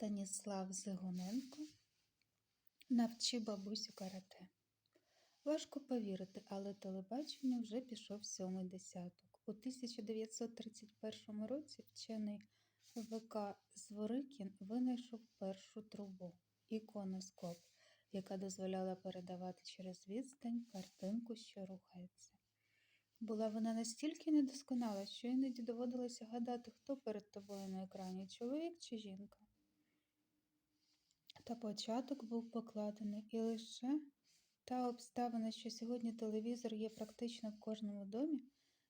Станіслав Зигоненко навчи бабусю карате. Важко повірити, але телебачення вже пішов сьомий десяток. У 1931 році вчений ВК Зворикін винайшов першу трубу іконоскоп, яка дозволяла передавати через відстань картинку, що рухається. Була вона настільки недосконала, що іноді доводилося гадати, хто перед тобою на екрані чоловік чи жінка. Та початок був покладений, і лише та обставина, що сьогодні телевізор є практично в кожному домі,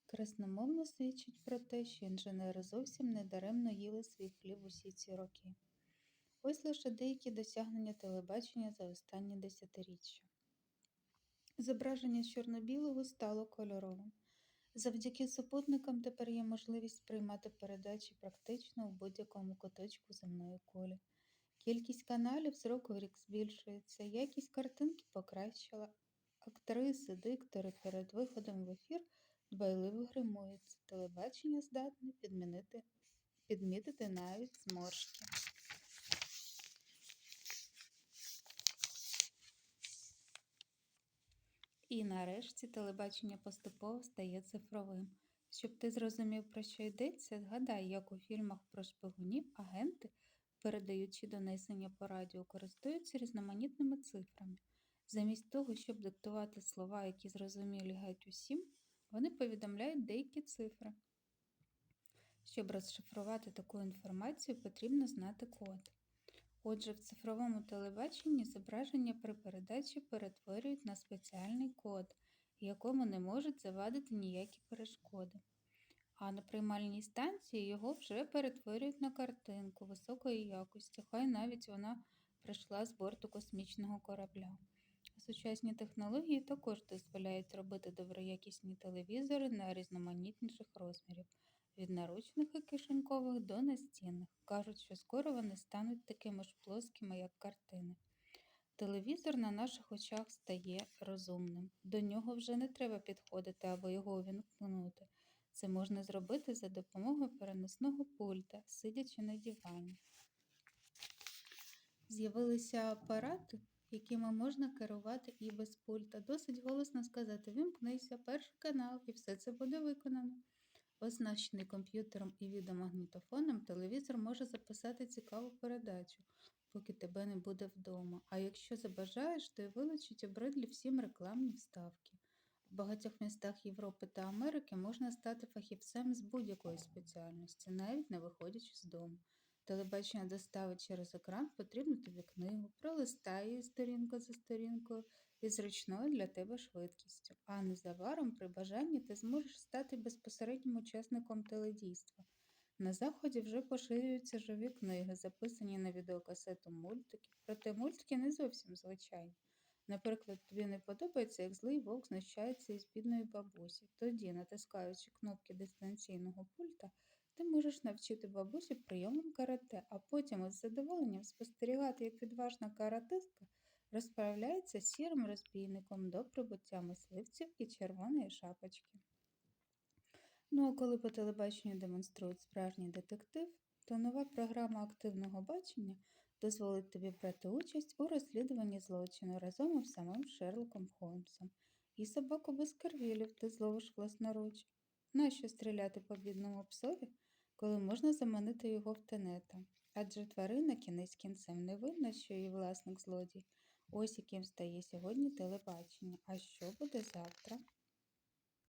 красномовно свідчить про те, що інженери зовсім недаремно їли свій хліб усі ці роки. Ось лише деякі досягнення телебачення за останні десятиріччя. Зображення з чорно-білого стало кольоровим. Завдяки супутникам тепер є можливість приймати передачі практично у будь-якому куточку земної кулі. Кількість каналів з року в рік збільшується, якість картинки покращила. Актриси, диктори перед виходом в ефір дбайливо гримуються. Телебачення здатне підмінити, підмітити навіть зморшки. І нарешті телебачення поступово стає цифровим. Щоб ти зрозумів, про що йдеться, згадай, як у фільмах про шпигунів агенти, передаючи донесення по радіо, користуються різноманітними цифрами. Замість того, щоб диктувати слова, які зрозумілі геть усім, вони повідомляють деякі цифри. Щоб розшифрувати таку інформацію, потрібно знати код. Отже, в цифровому телебаченні зображення при передачі перетворюють на спеціальний код, якому не можуть завадити ніякі перешкоди. А на приймальній станції його вже перетворюють на картинку високої якості, хай навіть вона прийшла з борту космічного корабля. Сучасні технології також дозволяють робити доброякісні телевізори на різноманітніших розмірів від наручних і кишенькових до настінних. Кажуть, що скоро вони стануть такими ж плоскими, як картини. Телевізор на наших очах стає розумним. До нього вже не треба підходити або його увімкнути. Це можна зробити за допомогою переносного пульта, сидячи на дивані. З'явилися апарати, якими можна керувати і без пульта. Досить голосно сказати: вимкнися, перший канал, і все це буде виконано. Оснащений комп'ютером і відеомагнітофоном, телевізор може записати цікаву передачу, поки тебе не буде вдома. А якщо забажаєш, то й вилучить обридлі всім рекламні вставки. В багатьох містах Європи та Америки можна стати фахівцем з будь-якої спеціальності, навіть не виходячи з дому. Телебачення доставить через екран потрібну тобі книгу, пролистай її сторінку за сторінкою із зручною для тебе швидкістю, а незабаром при бажанні ти зможеш стати безпосереднім учасником теледійства. На заході вже поширюються живі книги, записані на відеокасету мультиків, проте мультики не зовсім звичайні. Наприклад, тобі не подобається, як злий вовк знущається із бідної бабусі. Тоді, натискаючи кнопки дистанційного пульта, ти можеш навчити бабусю прийомам карате, а потім із задоволенням спостерігати, як відважна каратистка розправляється з сірим розбійником до прибуття мисливців і червоної шапочки. Ну а коли по телебаченню демонструють справжній детектив, то нова програма активного бачення дозволить тобі брати участь у розслідуванні злочину разом із самим Шерлоком Холмсом. І собаку без карвілів ти зловиш власноруч. Нащо стріляти по бідному псові, коли можна заманити його в тенета? Адже тварина кінець кінцем не видно, що її власник злодій. Ось яким стає сьогодні телебачення. А що буде завтра?